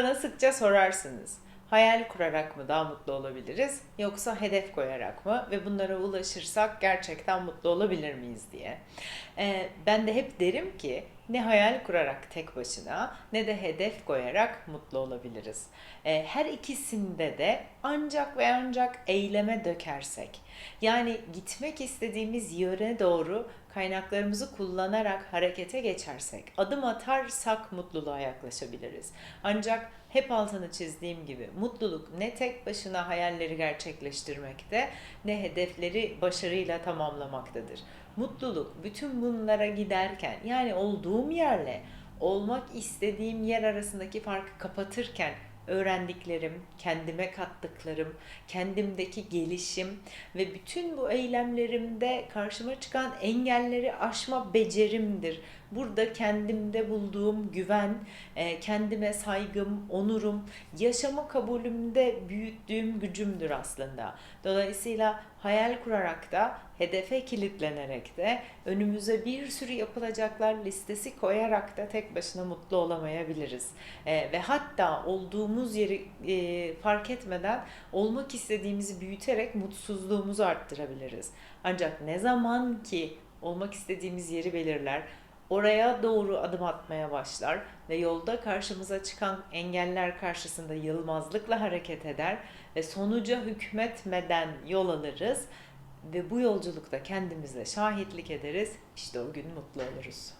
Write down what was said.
Bana sıkça sorarsınız. Hayal kurarak mı daha mutlu olabiliriz yoksa hedef koyarak mı ve bunlara ulaşırsak gerçekten mutlu olabilir miyiz diye. Ee, ben de hep derim ki ne hayal kurarak tek başına ne de hedef koyarak mutlu olabiliriz. Ee, her ikisinde de ancak ve ancak eyleme dökersek yani gitmek istediğimiz yöne doğru kaynaklarımızı kullanarak harekete geçersek, adım atarsak mutluluğa yaklaşabiliriz. Ancak hep altını çizdiğim gibi mutluluk ne tek başına hayalleri gerçekleştirmekte ne hedefleri başarıyla tamamlamaktadır. Mutluluk bütün bunlara giderken yani olduğum yerle olmak istediğim yer arasındaki farkı kapatırken öğrendiklerim, kendime kattıklarım, kendimdeki gelişim ve bütün bu eylemlerimde karşıma çıkan engelleri aşma becerimdir. Burada kendimde bulduğum güven, e, kendime saygım, onurum, yaşama kabulümde büyüttüğüm gücümdür aslında. Dolayısıyla hayal kurarak da, hedefe kilitlenerek de, önümüze bir sürü yapılacaklar listesi koyarak da tek başına mutlu olamayabiliriz. E, ve hatta olduğumuz yeri e, fark etmeden olmak istediğimizi büyüterek mutsuzluğumuzu arttırabiliriz. Ancak ne zaman ki olmak istediğimiz yeri belirler, oraya doğru adım atmaya başlar ve yolda karşımıza çıkan engeller karşısında yılmazlıkla hareket eder ve sonuca hükmetmeden yol alırız ve bu yolculukta kendimize şahitlik ederiz. İşte o gün mutlu oluruz.